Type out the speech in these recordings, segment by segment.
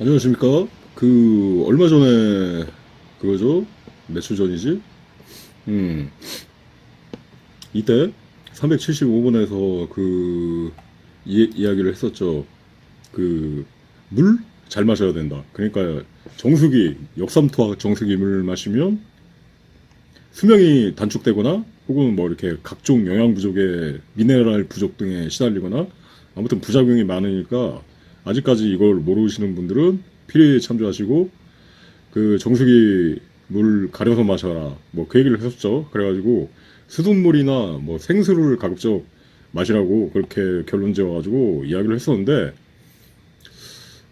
안녕하십니까. 그, 얼마 전에, 그거죠? 며칠 전이지? 음. 이때, 375번에서 그, 이, 이야기를 했었죠. 그, 물? 잘 마셔야 된다. 그러니까, 정수기, 역삼투와 정수기 물을 마시면, 수명이 단축되거나, 혹은 뭐 이렇게 각종 영양 부족에, 미네랄 부족 등에 시달리거나, 아무튼 부작용이 많으니까, 아직까지 이걸 모르시는 분들은 필히 참조하시고 그 정수기 물 가려서 마셔라. 뭐 그 얘기를 했었죠. 그래가지고 수돗물이나 뭐 생수를 가급적 마시라고 그렇게 결론 지어가지고 이야기를 했었는데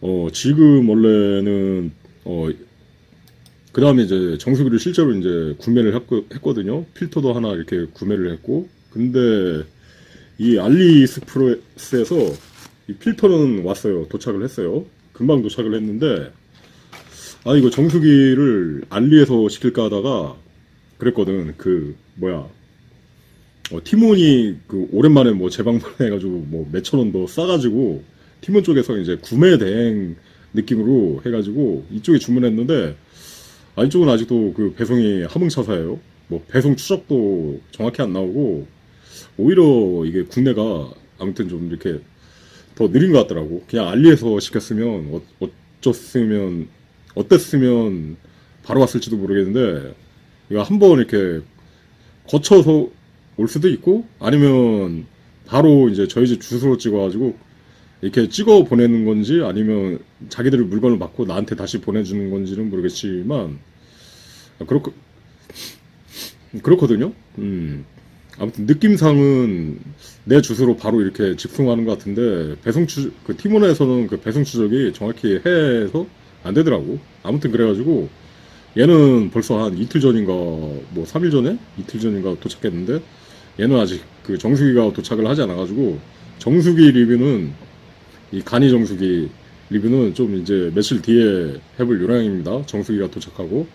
어 지금 원래는 어그 다음에 이제 정수기를 실제로 이제 구매를 했거, 했거든요. 필터도 하나 이렇게 구매를 했고. 근데 이 알리익스프레스에서 이 필터는 왔어요. 도착을 했어요. 금방 도착을 했는데 아 이거 정수기를 알리에서 시킬까 하다가 그랬거든. 그 뭐야 어, 티몬이 그 오랜만에 뭐 재방문 해가지고 뭐 몇천 원 더 싸가지고 티몬 쪽에서 이제 구매 대행 느낌으로 해가지고 이쪽에 주문했는데 아 이쪽은 아직도 그 배송이 하몽차사예요. 뭐 배송 추적도 정확히 안 나오고 오히려 이게 국내가 아무튼 좀 이렇게 더 느린 것 같더라고. 그냥 알리에서 시켰으면 어, 어쩌으면 어땠으면 바로 왔을지도 모르겠는데 이거 한 번 이렇게 거쳐서 올 수도 있고 아니면 바로 이제 저희 집 주소로 찍어가지고 이렇게 찍어 보내는 건지 아니면 자기들이 물건을 받고 나한테 다시 보내주는 건지는 모르겠지만 아, 그렇고 그렇거든요. 음. 아무튼 느낌상은 내 주소로 바로 이렇게 집송하는 것 같은데 배송 추, 그 티몬에서는 그 배송 추적이 정확히 해서 안 되더라고. 아무튼 그래가지고 얘는 벌써 한 이틀 전인가 뭐 3일 전에 이틀 전인가 도착했는데 얘는 아직 그 정수기가 도착을 하지 않아가지고 정수기 리뷰는 이 간이 정수기 리뷰는 좀 이제 며칠 뒤에 해볼 요량입니다. 정수기가 도착하고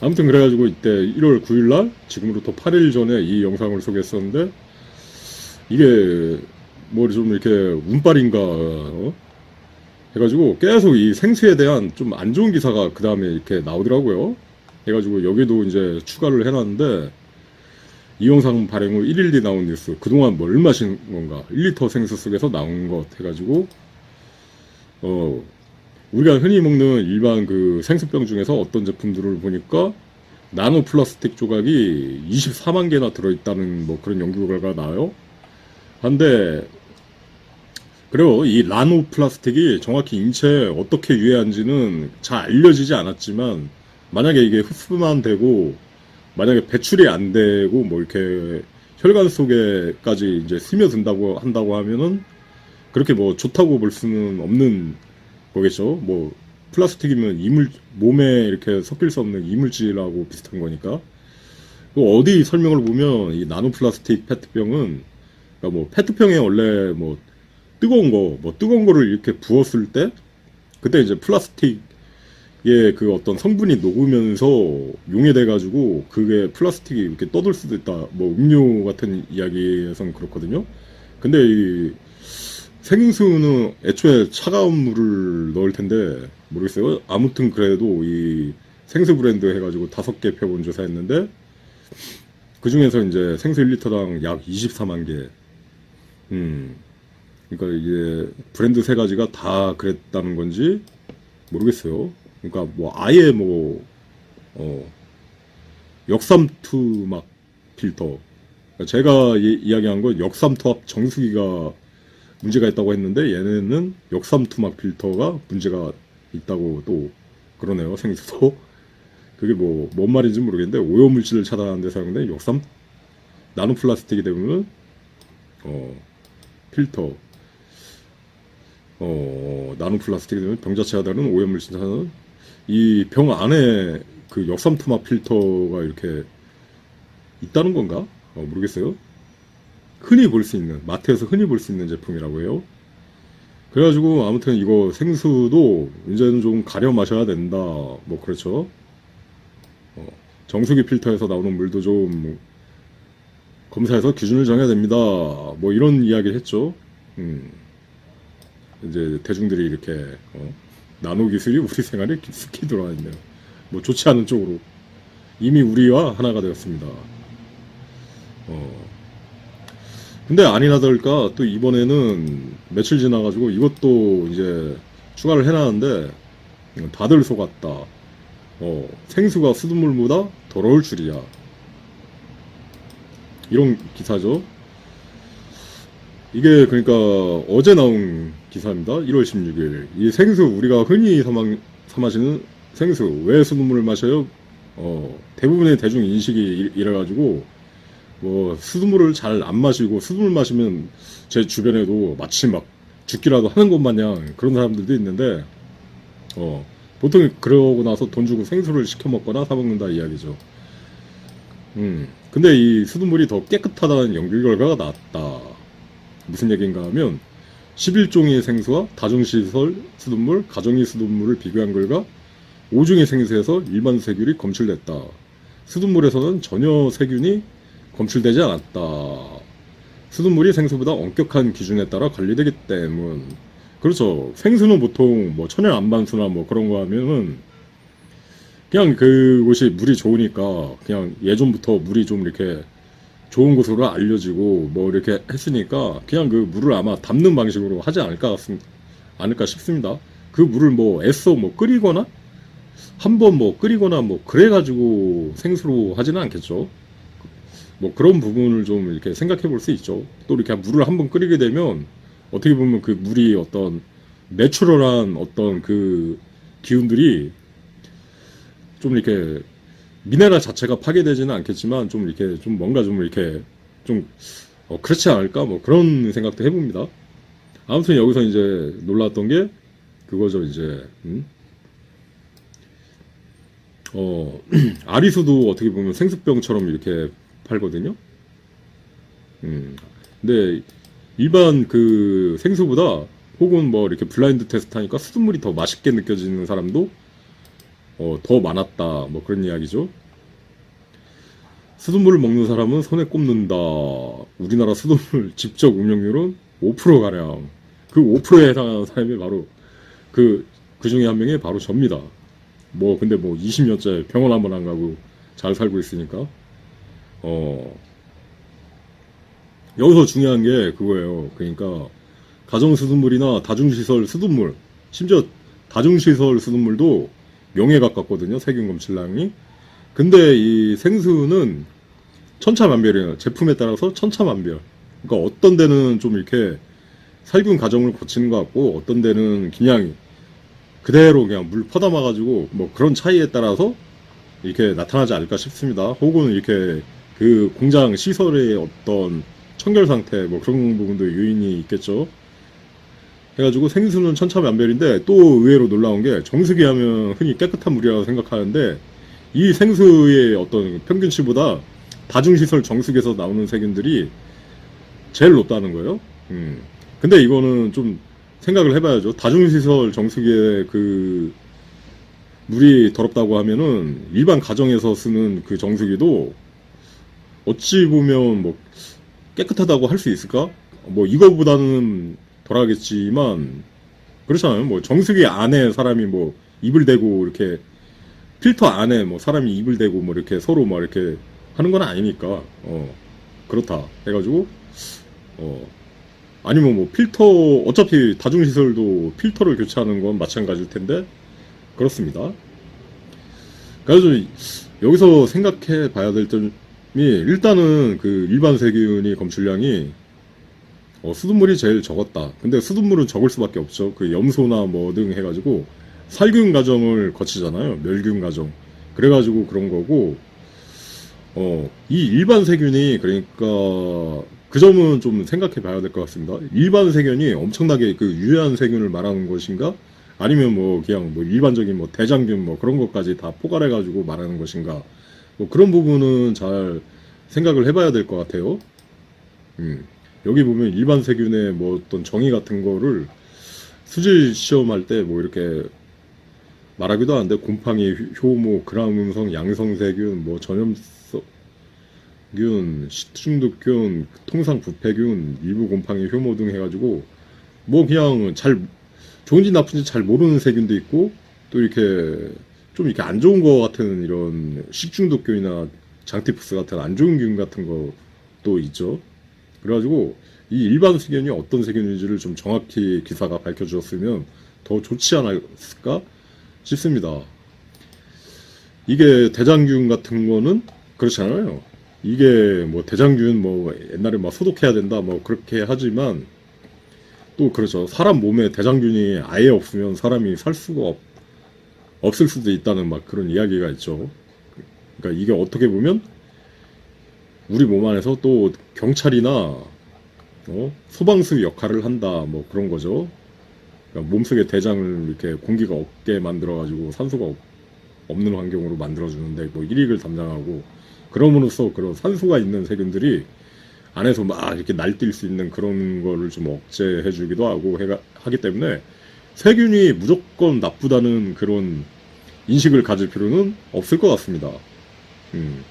아무튼 그래가지고 이때 1월 9일날 지금으로부터 8일 전에 이 영상을 소개했었는데 이게 뭐 좀 이렇게 운빨인가 어? 해가지고 계속 이 생수에 대한 좀 안 좋은 기사가 그 다음에 이렇게 나오더라고요. 해가지고 여기도 이제 추가를 해놨는데 이 영상 발행 후 1일 뒤 나온 뉴스 그동안 뭘 마신 건가 1리터 생수 속에서 나온 것 해가지고 어 우리가 흔히 먹는 일반 그 생수병 중에서 어떤 제품들을 보니까 나노 플라스틱 조각이 24만 개나 들어있다는 뭐 그런 연구 결과가 나와요. 한데 그리고 이 나노 플라스틱이 정확히 인체에 어떻게 유해한지는 잘 알려지지 않았지만 만약에 이게 흡수만 되고 만약에 배출이 안 되고 뭐 이렇게 혈관 속에까지 이제 스며든다고 한다고 하면은 그렇게 뭐 좋다고 볼 수는 없는 거겠죠. 뭐 플라스틱이면 이물 몸에 이렇게 섞일 수 없는 이물질하고 비슷한 거니까. 그 어디 설명을 보면 이 나노 플라스틱 페트병은 그러니까 뭐 페트병에 원래 뭐 뜨거운 거, 뭐 뜨거운 거를 이렇게 부었을 때 그때 이제 플라스틱의 그 어떤 성분이 녹으면서 용해돼 가지고 그게 플라스틱이 이렇게 떠들 수도 있다. 뭐 음료 같은 이야기에서는 그렇거든요. 근데 이 생수는 애초에 차가운 물을 넣을 텐데 모르겠어요. 아무튼 그래도 이 생수 브랜드 해가지고 다섯 개 펴본 조사했는데 그 중에서 이제 생수 1리터당 약 24만 개. 음. 그러니까 이게 브랜드 세 가지가 다 그랬다는 건지 모르겠어요. 그러니까 뭐 아예 뭐 어, 역삼투 막 필터. 그러니까 제가 이, 이야기한 건 역삼투압 정수기가 문제가 있다고 했는데 얘네는 역삼투막 필터가 문제가 있다고 또 그러네요 생수도. 그게 뭐 뭔 말인지 모르겠는데 오염물질을 차단하는 데 사용된 역삼 나노 플라스틱이 되면 어 필터. 어 나노 플라스틱이 되면 병 자체가 다른 오염물질 차단 이병 안에 그 역삼투막 필터가 이렇게 있다는 건가? 어, 모르겠어요 흔히 볼 수 있는 마트에서 흔히 볼 수 있는 제품이라고 해요. 그래가지고 아무튼 이거 생수도 이제는 좀 가려 마셔야 된다. 뭐 그렇죠. 어, 정수기 필터에서 나오는 물도 좀 검사해서 기준을 정해야 됩니다. 뭐 이런 이야기를 했죠. 음. 이제 대중들이 이렇게 어, 나노 기술이 우리 생활에 깊숙이 들어와 있네요. 뭐 좋지 않은 쪽으로 이미 우리와 하나가 되었습니다. 어. 근데 아니나 다를까 또 이번에는 며칠 지나가지고 이것도 이제 추가를 해놨는데 다들 속았다. 어, 생수가 수돗물보다 더러울 줄이야. 이런 기사죠. 이게 그러니까 어제 나온 기사입니다. 1월 16일. 이 생수 우리가 흔히 사, 마, 사 마시는 생수 왜 수돗물을 마셔요? 어, 대부분의 대중 인식이 이- 이래가지고 뭐 수돗물을 잘 안 마시고 수돗물 마시면 제 주변에도 마치 막 죽기라도 하는 것 마냥 그런 사람들도 있는데 어, 보통 그러고 나서 돈 주고 생수를 시켜 먹거나 사 먹는다 이야기죠. 음, 근데 이 수돗물이 더 깨끗하다는 연구 결과가 나왔다. 무슨 얘기인가 하면 11종의 생수와 다중시설 수돗물, 가정의 수돗물을 비교한 결과 5종의 생수에서 일반 세균이 검출됐다. 수돗물에서는 전혀 세균이 검출되지 않았다. 수돗물이 생수보다 엄격한 기준에 따라 관리되기 때문. 그렇죠. 생수는 보통 뭐 천연 안반수나 뭐 그런 거 하면은 그냥 그곳이 물이 좋으니까 그냥 예전부터 물이 좀 이렇게 좋은 곳으로 알려지고 뭐 이렇게 했으니까 그냥 그 물을 아마 담는 방식으로 하지 않을까 않을까 싶습니다. 그 물을 뭐 애써 뭐 끓이거나 한번 뭐 끓이거나 뭐 그래가지고 생수로 하지는 않겠죠. 뭐 그런 부분을 좀 이렇게 생각해 볼 수 있죠. 또 이렇게 물을 한번 끓이게 되면 어떻게 보면 그 물이 어떤 내추럴한 어떤 그 기운들이 좀 이렇게 미네랄 자체가 파괴되지는 않겠지만 좀 이렇게 좀 뭔가 좀 이렇게 좀 어, 그렇지 않을까 뭐 그런 생각도 해봅니다. 아무튼 여기서 이제 놀랐던 게 그거죠 이제 음? 어 아리수도 어떻게 보면 생수병처럼 이렇게 팔거든요. 음 근데 일반 그 생수보다 혹은 뭐 이렇게 블라인드 테스트 하니까 수돗물이 더 맛있게 느껴지는 사람도 어, 더 많았다. 뭐 그런 이야기죠. 수돗물을 먹는 사람은 손에 꼽는다. 우리나라 수돗물 직접 운영률은 5%가량. 그 5%에 해당하는 사람이 바로 그, 그 중에 한 명이 바로 접니다. 뭐, 근데 뭐 20년째 병원 한 번 안 가고 잘 살고 있으니까. 어, 여기서 중요한 게 그거예요. 그러니까 가정 수돗물이나 다중시설 수돗물, 심지어 다중시설 수돗물도 명에 가깝거든요. 세균 검출량이. 근데 이 생수는 천차만별이에요. 제품에 따라서 천차만별. 그러니까 어떤 데는 좀 이렇게 살균 과정을 거치는 것 같고 어떤 데는 그냥 그대로 그냥 물 퍼담아 가지고 뭐 그런 차이에 따라서 이렇게 나타나지 않을까 싶습니다. 혹은 이렇게 그 공장 시설의 어떤 청결 상태 뭐 그런 부분도 요인이 있겠죠. 해가지고 생수는 천차만별인데 또 의외로 놀라운 게 정수기 하면 흔히 깨끗한 물이라고 생각하는데 이 생수의 어떤 평균치보다 다중시설 정수기에서 나오는 세균들이 제일 높다는 거예요. 음. 근데 이거는 좀 생각을 해봐야죠. 다중시설 정수기에 그 물이 더럽다고 하면은 일반 가정에서 쓰는 그 정수기도 어찌 보면 뭐 깨끗하다고 할 수 있을까? 뭐 이거보다는 덜하겠지만 그렇잖아요. 뭐 정수기 안에 사람이 뭐 입을 대고 이렇게 필터 안에 뭐 사람이 입을 대고 뭐 이렇게 서로 뭐 이렇게 하는 건 아니니까 어 그렇다 해가지고 어 아니면 뭐 필터 어차피 다중시설도 필터를 교체하는 건 마찬가지일 텐데 그렇습니다. 그래서 여기서 생각해 봐야 될 점 이 일단은 그 일반 세균이 검출량이 어, 수돗물이 제일 적었다. 근데 수돗물은 적을 수밖에 없죠. 그 염소나 뭐 등 해가지고 살균 과정을 거치잖아요. 멸균 과정. 그래가지고 그런 거고, 어, 이 일반 세균이 그러니까 그 점은 좀 생각해 봐야 될 것 같습니다. 일반 세균이 엄청나게 그 유해한 세균을 말하는 것인가? 아니면 뭐 그냥 뭐 일반적인 뭐 대장균 뭐 그런 것까지 다 포괄해가지고 말하는 것인가? 뭐 그런 부분은 잘 생각을 해봐야 될 것 같아요. 음. 여기 보면 일반 세균의 뭐 어떤 정의 같은 거를 수질 시험할 때 뭐 이렇게 말하기도 하는데 곰팡이, 효모, 그라음성, 양성세균, 뭐 전염균, 시중독균, 통상 부패균, 일부 곰팡이, 효모 등 해가지고 뭐 그냥 잘 좋은지 나쁜지 잘 모르는 세균도 있고 또 이렇게 좀 이렇게 안 좋은 거 같은 이런 식중독균이나 장티푸스 같은 안 좋은 균 같은 것도 있죠. 그래가지고 이 일반 세균이 어떤 세균인지를 좀 정확히 기사가 밝혀주었으면 더 좋지 않았을까 싶습니다. 이게 대장균 같은 거는 그렇잖아요. 이게 뭐 대장균 뭐 옛날에 막 소독해야 된다 뭐 그렇게 하지만 또 그렇죠. 사람 몸에 대장균이 아예 없으면 사람이 살 수가 없, 없을 수도 있다는 막 그런 이야기가 있죠. 그러니까 이게 어떻게 보면 우리 몸 안에서 또 경찰이나 어? 소방수 역할을 한다 뭐 그런 거죠. 그러니까 몸속에 대장을 이렇게 공기가 없게 만들어 가지고 산소가 없, 없는 환경으로 만들어 주는데 뭐 일익을 담당하고 그럼으로써 그런 산소가 있는 세균들이 안에서 막 이렇게 날뛸 수 있는 그런 거를 좀 억제해 주기도 하고 해가, 하기 때문에 세균이 무조건 나쁘다는 그런 인식을 가질 필요는 없을 것 같습니다. 음.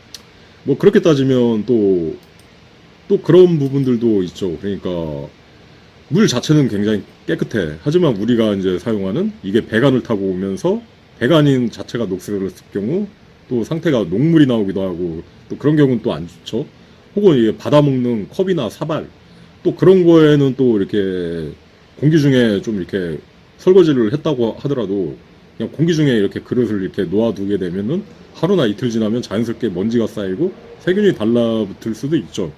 뭐 그렇게 따지면 또, 또 그런 부분들도 있죠. 그러니까 물 자체는 굉장히 깨끗해. 하지만 우리가 이제 사용하는 이게 배관을 타고 오면서 배관인 자체가 녹슬었을 경우 또 상태가 녹물이 나오기도 하고 또 그런 경우는 또 안 좋죠. 혹은 이게 받아먹는 컵이나 사발 또 그런 거에는 또 이렇게 공기 중에 좀 이렇게 설거지를 했다고 하더라도 그냥 공기 중에 이렇게 그릇을 이렇게 놓아두게 되면은 하루나 이틀 지나면 자연스럽게 먼지가 쌓이고 세균이 달라붙을 수도 있죠.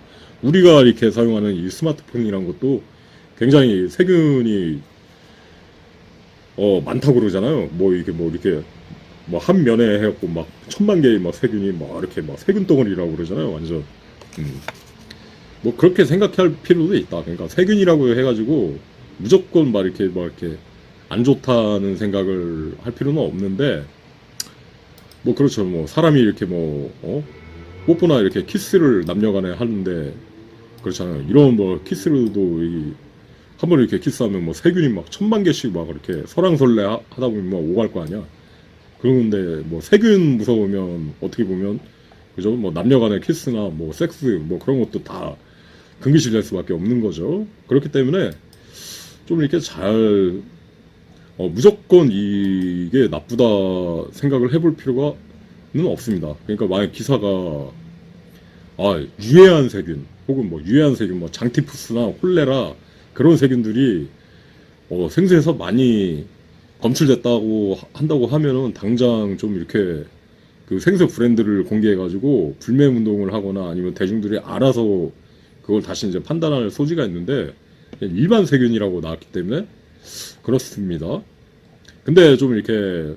우리가 이렇게 사용하는 이 스마트폰이란 것도 굉장히 세균이 어 많다고 그러잖아요. 뭐 이게 뭐 이렇게 뭐 한 면에 해갖고 막 천만 개의 막 세균이 막 이렇게 막 세균 덩어리라고 그러잖아요. 완전 음. 뭐 그렇게 생각할 필요도 있다. 그러니까 세균이라고 해가지고 무조건 막 이렇게 막 이렇게 안 좋다는 생각을 할 필요는 없는데 뭐 그렇죠. 뭐 사람이 이렇게 뭐 어? 뽀뽀나 이렇게 키스를 남녀간에 하는데 그렇잖아요. 이런 뭐 키스로도 이 한 번 이렇게 키스하면 뭐 세균이 막 천만 개씩 막 이렇게 설왕설래 하- 하다 보면 뭐 오갈 거 아니야. 그런데 뭐 세균 무서우면 어떻게 보면 그죠? 뭐 남녀간의 키스나 뭐 섹스 뭐 그런 것도 다 금기시 될 수밖에 없는 거죠. 그렇기 때문에 좀 이렇게 잘 어, 무조건 이게 나쁘다 생각을 해볼 필요가는 없습니다. 그러니까 만약 기사가 아 유해한 세균 혹은 뭐 유해한 세균 뭐 장티푸스나 홀레라 그런 세균들이 어, 생수에서 많이 검출됐다고 하- 한다고 하면은 당장 좀 이렇게 그 생수 브랜드를 공개해가지고 불매 운동을 하거나 아니면 대중들이 알아서 그걸 다시 이제 판단할 소지가 있는데 일반 세균이라고 나왔기 때문에 그렇습니다. 근데 좀 이렇게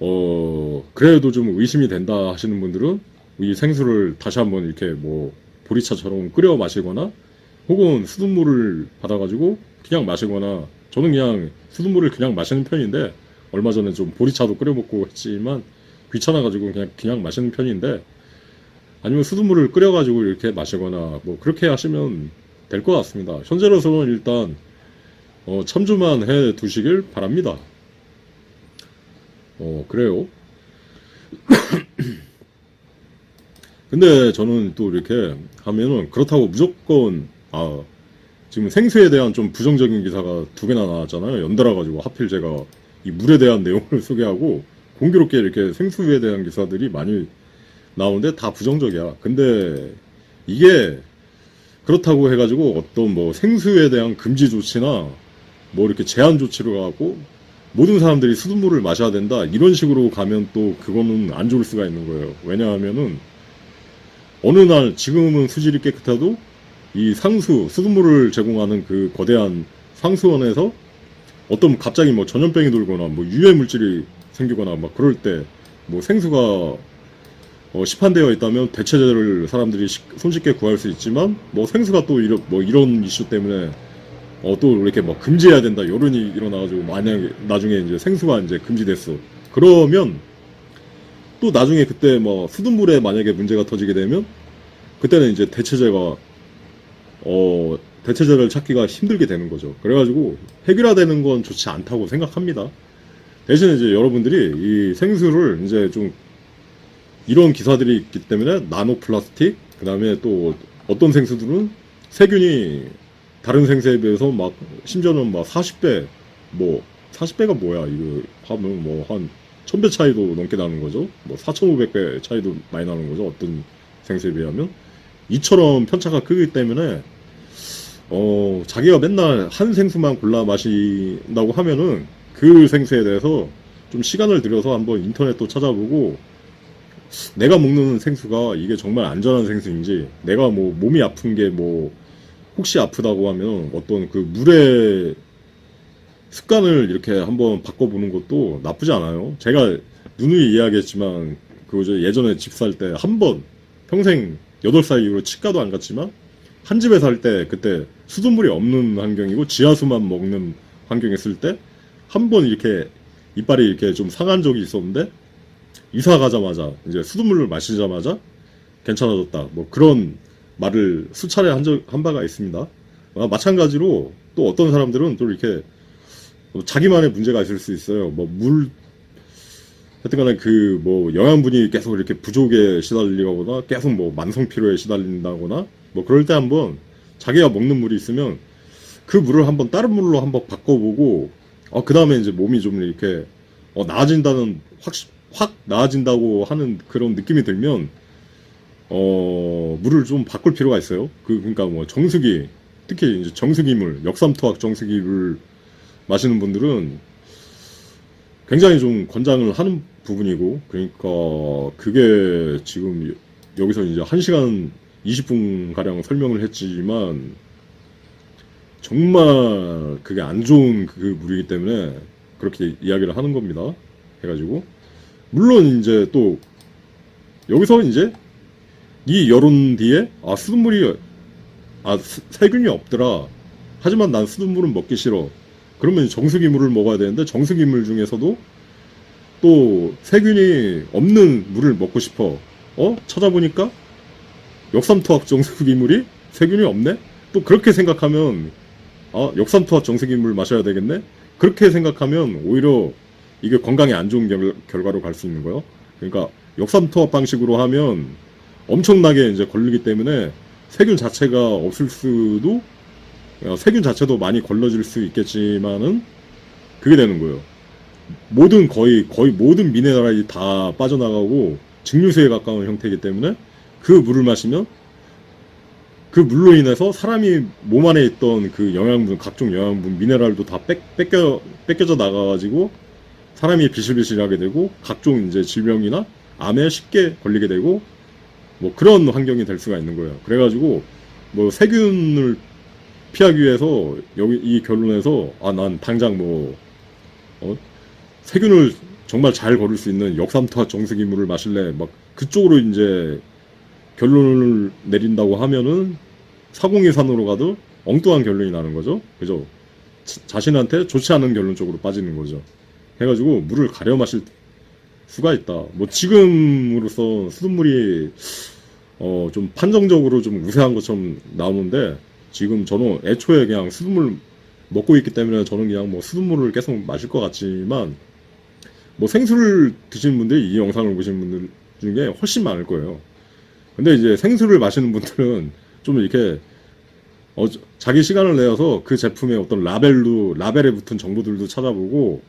어 그래도 좀 의심이 된다 하시는 분들은 이 생수를 다시 한번 이렇게 뭐 보리차처럼 끓여 마시거나 혹은 수돗물을 받아가지고 그냥 마시거나 저는 그냥 수돗물을 그냥 마시는 편인데 얼마 전에 좀 보리차도 끓여 먹고 했지만 귀찮아가지고 그냥 그냥 마시는 편인데 아니면 수돗물을 끓여가지고 이렇게 마시거나 뭐 그렇게 하시면 될 것 같습니다. 현재로서는 일단 어, 참조만 해 두시길 바랍니다. 어 그래요. 근데 저는 또 이렇게 하면은 그렇다고 무조건 아 지금 생수에 대한 좀 부정적인 기사가 두 개나 나왔잖아요. 연달아 가지고 하필 제가 이 물에 대한 내용을 소개하고 공교롭게 이렇게 생수에 대한 기사들이 많이 나오는데 다 부정적이야. 근데 이게 그렇다고 해가지고 어떤 뭐 생수에 대한 금지 조치나 뭐 이렇게 제한 조치로 가고 모든 사람들이 수돗물을 마셔야 된다 이런 식으로 가면 또 그거는 안 좋을 수가 있는 거예요. 왜냐하면은 어느 날 지금은 수질이 깨끗해도 이 상수 수돗물을 제공하는 그 거대한 상수원에서 어떤 갑자기 뭐 전염병이 돌거나 뭐 유해 물질이 생기거나 막 그럴 때 뭐 생수가 어, 시판되어 있다면 대체제를 사람들이 쉽- 손쉽게 구할 수 있지만 뭐 생수가 또 이런 뭐 이런 이슈 때문에 어, 또 이렇게 뭐 금지해야 된다 여론이 일어나가지고 만약에 나중에 이제 생수가 이제 금지됐어 그러면 또 나중에 그때 뭐 수돗물에 만약에 문제가 터지게 되면 그때는 이제 대체제가 어 대체제를 찾기가 힘들게 되는 거죠. 그래가지고 해결화되는 건 좋지 않다고 생각합니다. 대신에 이제 여러분들이 이 생수를 이제 좀 이런 기사들이 있기 때문에 나노 플라스틱 그 다음에 또 어떤 생수들은 세균이 다른 생수에 비해서 막 심지어는 막 40배 뭐 40배가 뭐야? 이거 하면 뭐 한 1000배 차이도 넘게 나는 거죠. 뭐 4500배 차이도 많이 나는 거죠. 어떤 생수에 비하면. 이처럼 편차가 크기 때문에 어 자기가 맨날 한 생수만 골라 마신다고 하면은 그 생수에 대해서 좀 시간을 들여서 한번 인터넷도 찾아보고 내가 먹는 생수가 이게 정말 안전한 생수인지 내가 뭐 몸이 아픈 게뭐 혹시 아프다고 하면 어떤 그 물의 습관을 이렇게 한번 바꿔보는 것도 나쁘지 않아요. 제가 누누이 이야기했지만 그 예전에 집 살 때 한 번 평생 8살 이후로 치과도 안 갔지만 한 집에 살 때 그때 수돗물이 없는 환경이고 지하수만 먹는 환경에 있을 때 한 번 이렇게 이빨이 이렇게 좀 상한 적이 있었는데 이사 가자마자 이제 수돗물을 마시자마자 괜찮아졌다. 뭐 그런 말을 수차례 한, 적, 한 바가 있습니다. 아, 마찬가지로 또 어떤 사람들은 또 이렇게 뭐 자기만의 문제가 있을 수 있어요. 뭐 물, 하여튼 간에 그 뭐 영양분이 계속 이렇게 부족에 시달리거나 계속 뭐 만성 피로에 시달린다거나 뭐 그럴 때 한번 자기가 먹는 물이 있으면 그 물을 한번 다른 물로 한번 바꿔보고 어, 그 다음에 이제 몸이 좀 이렇게 어, 나아진다는 확, 확 나아진다고 하는 그런 느낌이 들면 어, 물을 좀 바꿀 필요가 있어요. 그, 그러니까 뭐 정수기, 특히 이제 정수기물, 역삼투압 정수기를 마시는 분들은 굉장히 좀 권장을 하는 부분이고, 그러니까 그게 지금 여기서 이제 1시간 20분 가량 설명을 했지만, 정말 그게 안 좋은 그 물이기 때문에 그렇게 이야기를 하는 겁니다. 해가지고. 물론 이제 또 여기서 이제 이 여론 뒤에 아 수돗물이 아 스- 세균이 없더라. 하지만 난 수돗물은 먹기 싫어. 그러면 정수기 물을 먹어야 되는데 정수기 물 중에서도 또 세균이 없는 물을 먹고 싶어. 어? 찾아보니까 역삼투압 정수기 물이 세균이 없네? 또 그렇게 생각하면 아 역삼투압 정수기 물 마셔야 되겠네? 그렇게 생각하면 오히려 이게 건강에 안 좋은 결, 결과로 갈 수 있는 거예요. 그러니까 역삼투압 방식으로 하면 엄청나게 이제 걸리기 때문에 세균 자체가 없을 수도 어, 세균 자체도 많이 걸러질 수 있겠지만은 그게 되는 거예요. 모든 거의 거의 모든 미네랄이 다 빠져나가고 증류수에 가까운 형태이기 때문에 그 물을 마시면 그 물로 인해서 사람이 몸 안에 있던 그 영양분 각종 영양분 미네랄도 다 뺏, 뺏겨 뺏겨져 나가가지고 사람이 비실비실하게 되고 각종 이제 질병이나 암에 쉽게 걸리게 되고 뭐 그런 환경이 될 수가 있는 거예요. 그래가지고 뭐 세균을 피하기 위해서 여기 이 결론에서 아 난 당장 뭐 어? 세균을 정말 잘 거를 수 있는 역삼투압 정수기물을 마실래 막 그쪽으로 이제 결론을 내린다고 하면은 사공이산으로 가도 엉뚱한 결론이 나는 거죠. 그죠? 자- 자신한테 좋지 않은 결론 쪽으로 빠지는 거죠. 해가지고 물을 가려 마실 수가 있다. 뭐 지금으로서 수돗물이 어 좀 판정적으로 좀 우세한 것처럼 나오는데 지금 저는 애초에 그냥 수돗물 먹고 있기 때문에 저는 그냥 뭐 수돗물을 계속 마실 것 같지만 뭐 생수를 드시는 분들이 이 영상을 보시는 분들 중에 훨씬 많을 거예요. 근데 이제 생수를 마시는 분들은 좀 이렇게 어, 자기 시간을 내어서 그 제품의 어떤 라벨로 라벨에 붙은 정보들도 찾아보고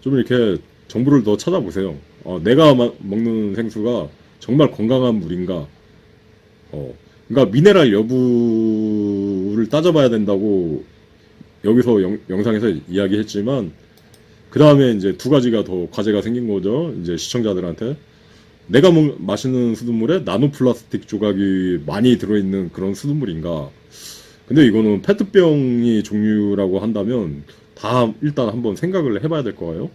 좀 이렇게 정보를 더 찾아보세요. 어, 내가 마- 먹는 생수가 정말 건강한 물인가? 어, 그러니까 미네랄 여부를 따져봐야 된다고 여기서 영, 영상에서 이야기했지만 그 다음에 이제 두 가지가 더 과제가 생긴 거죠. 이제 시청자들한테 내가 먹, 마시는 수돗물에 나노 플라스틱 조각이 많이 들어있는 그런 수돗물인가? 근데 이거는 페트병이 종류라고 한다면 다 일단 한번 생각을 해봐야 될 거예요.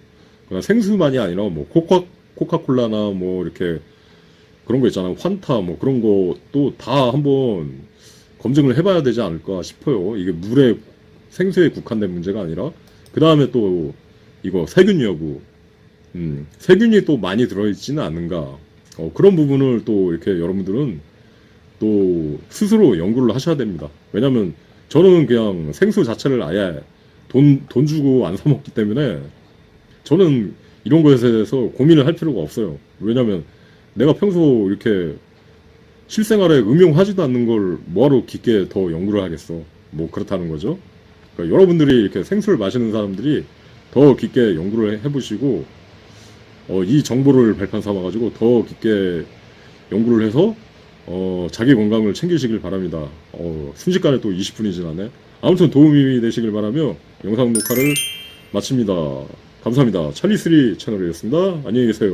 그냥 생수만이 아니라 뭐 코카 코카콜라나 뭐 이렇게 그런 거 있잖아요. 환타 뭐 그런 것도 다 한번 검증을 해봐야 되지 않을까 싶어요. 이게 물에 생수에 국한된 문제가 아니라 그 다음에 또 이거 세균 여부, 음, 세균이 또 많이 들어있지는 않는가. 어, 그런 부분을 또 이렇게 여러분들은 또 스스로 연구를 하셔야 됩니다. 왜냐면 저는 그냥 생수 자체를 아예 돈, 돈 주고 안 사 먹기 때문에 저는 이런 것에 대해서 고민을 할 필요가 없어요. 왜냐면 내가 평소 이렇게 실생활에 응용하지도 않는 걸 뭐하러 깊게 더 연구를 하겠어. 뭐 그렇다는 거죠. 그러니까 여러분들이 이렇게 생수를 마시는 사람들이 더 깊게 연구를 해보시고 어, 이 정보를 발판 삼아가지고 더 깊게 연구를 해서 어, 자기 건강을 챙기시길 바랍니다. 어, 순식간에 또 20분이 지나네. 아무튼 도움이 되시길 바라며 영상 녹화를 마칩니다. 감사합니다. 찰리스리 채널이었습니다. 안녕히 계세요.